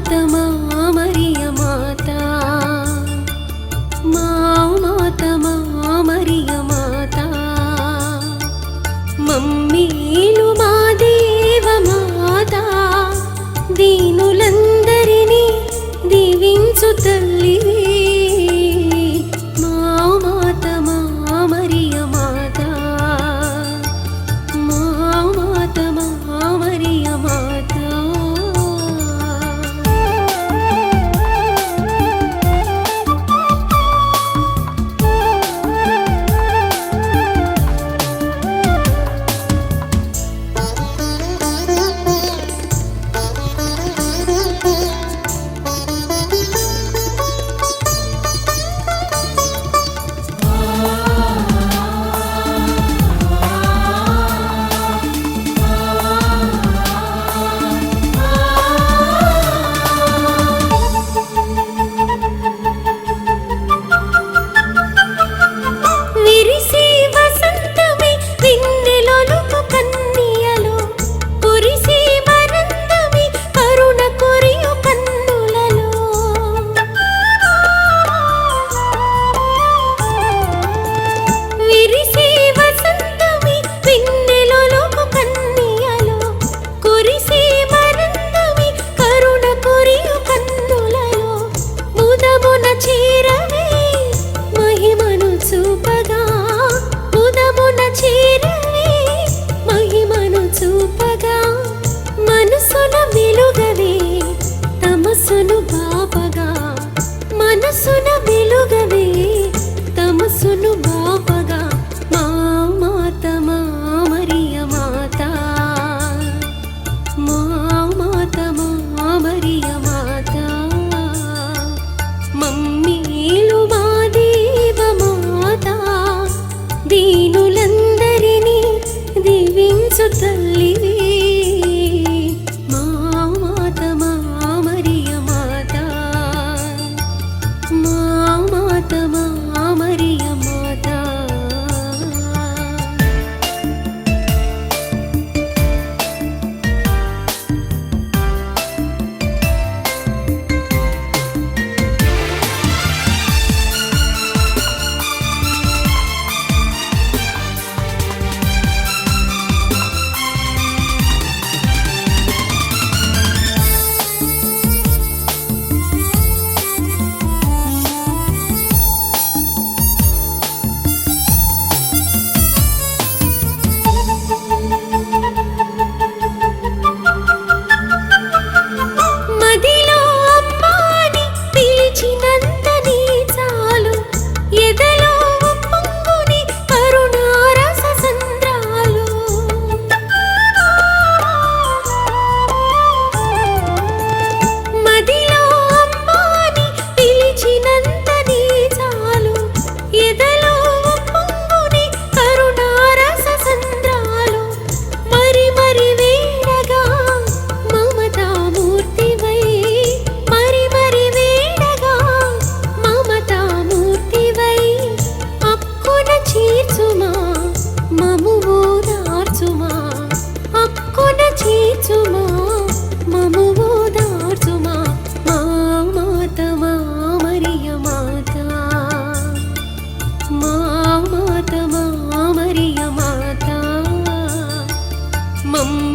మాతమా మరియ మాత? మా మాతమా మరియ మాత? మమ్మీను మా దేవ మాత. దీ Yapmam